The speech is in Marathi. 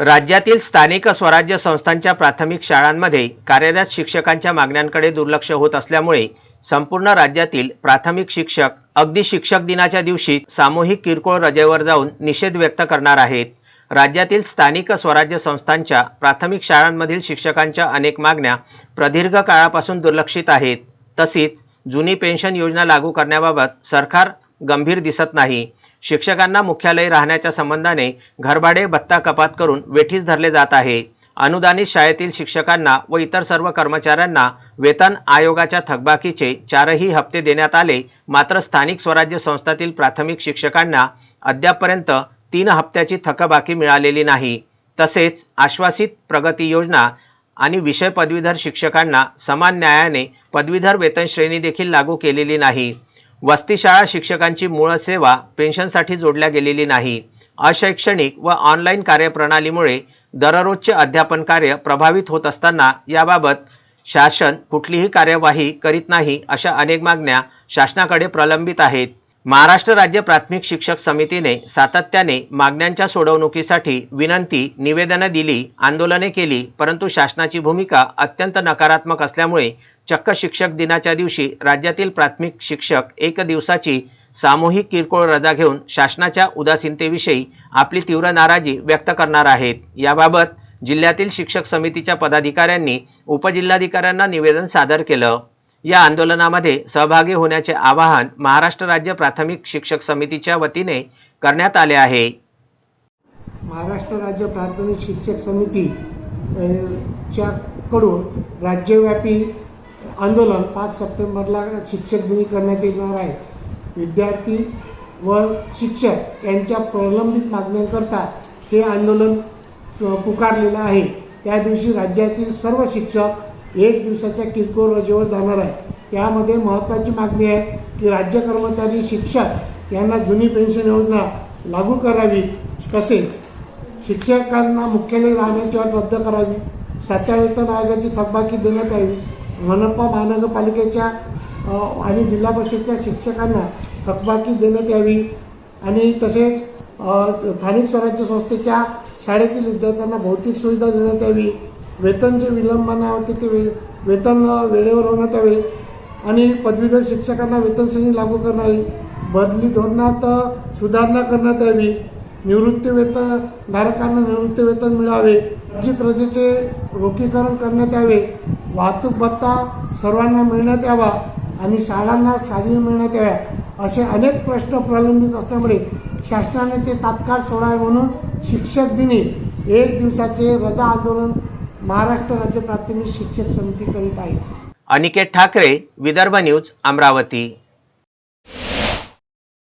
राज्यातील स्थानिक स्वराज्य संस्थांच्या प्राथमिक शाळांमध्ये कार्यरत शिक्षकांच्या मागण्यांकडे दुर्लक्ष होत असल्यामुळे संपूर्ण राज्यातील प्राथमिक शिक्षक अगदी शिक्षक दिनाच्या दिवशी सामूहिक किरकोळ रजेवर जाऊन निषेध व्यक्त करणार आहेत. राज्यातील स्थानिक स्वराज्य संस्थांच्या प्राथमिक शाळांमधील शिक्षकांच्या अनेक मागण्या प्रदीर्घ काळापासून दुर्लक्षित आहेत. तसेच जुनी पेन्शन योजना लागू करण्याबाबत सरकार गंभीर दिसत नाही. शिक्षकांना मुख्यालय राहण्याच्या संबंधाने घरभाडे भत्ता कपात करून वेठीस धरले जात आहे. अनुदानित शाळेतील शिक्षकांना व इतर सर्व कर्मचाऱ्यांना वेतन आयोगाच्या थकबाकीचे चारही हप्ते देण्यात आले. मात्र स्थानिक स्वराज्य संस्थातील प्राथमिक शिक्षकांना अद्यापपर्यंत तीन हप्त्याची थकबाकी मिळालेली नाही. तसेच आश्वासित प्रगती योजना आणि विषय पदवीधर शिक्षकांना समान न्यायाने पदवीधर वेतन श्रेणी देखील लागू केलेली नाही. वस्तीशाळा शिक्षकांची मूळ सेवा पेन्शनसाठी जोडल्या गेलेली नाही. अशैक्षणिक व ऑनलाईन कार्यप्रणालीमुळे दररोजचे अध्यापन कार्य प्रभावित होत असताना याबाबत शासन कुठलीही कार्यवाही करीत नाही अशा अनेक मागण्या शासनाकडे प्रलंबित आहेत. महाराष्ट्र राज्य प्राथमिक शिक्षक समितीने सातत्याने मागण्यांच्या सोडवणुकीसाठी विनंती निवेदनं दिली आंदोलने केली परंतु शासनाची भूमिका अत्यंत नकारात्मक असल्यामुळे चक्क शिक्षक दिनाच्या दिवशी राज्यातील प्राथमिक शिक्षक एक दिवसाची सामूहिक किरकोळ रजा घेऊन शासनाच्या उदासीनतेविषयी आपली तीव्र नाराजी व्यक्त करणार आहेत. याबाबत जिल्ह्यातील शिक्षक समितीच्या पदाधिकाऱ्यांनी उपजिल्हाधिकाऱ्यांना निवेदन सादर केलं. या आंदोलनामध्ये सहभागी होण्याचे आवाहन महाराष्ट्र राज्य प्राथमिक शिक्षक समितीच्या वतीने करण्यात आले आहे. महाराष्ट्र राज्य प्राथमिक शिक्षक समिती कडून राज्यव्यापी आंदोलन पाच सप्टेंबरला शिक्षक दिनी करण्यात येणार आहे. विद्यार्थी व शिक्षक यांच्या प्रलंबित मागण्यांकरता हे आंदोलन पुकारलेलं आहे. त्या दिवशी राज्यातील सर्व शिक्षक एक दिवसाच्या किरकोळ रजेवर जाणार आहे. यामध्ये महत्त्वाची मागणी आहे की राज्य कर्मचारी शिक्षक यांना जुनी पेन्शन योजना लागू करावी. तसेच शिक्षकांना मुख्यालय राहण्याची अट रद्द करावी. सातव्या वेतन आयोगाची थकबाकी देण्यात यावी. मनपा महानगरपालिकेच्या आणि जिल्हा परिषदच्या शिक्षकांना थकबाकी देण्यात यावी. आणि तसेच स्थानिक स्वराज्य संस्थेच्या शाळेतील विद्यार्थ्यांना भौतिक सुविधा देण्यात यावी. वेतन जे विलंबना होते ते वे वेतन वेळेवर होण्यात यावे आणि पदवीधर शिक्षकांना वेतन श्रेणी लागू करणारी बदली धोरणात सुधारणा करण्यात यावी. निवृत्ती वेतन धारकांना निवृत्ती वेतन मिळावे. अर्जित रजेचे रोखीकरण करण्यात यावे. वाहतूक भत्ता सर्वांना मिळण्यात यावा आणि शाळांना साजरी मिळण्यात याव्या. असे अनेक प्रश्न प्रलंबित असल्यामुळे शासनाने ते तात्काळ सोडावे म्हणून शिक्षक दिनी एक दिवसाचे रजा आंदोलन महाराष्ट्र राज्य प्राथमिक शिक्षक समिती करीत आहे अनिकेत ठाकरे विदर्भ न्यूज अमरावती.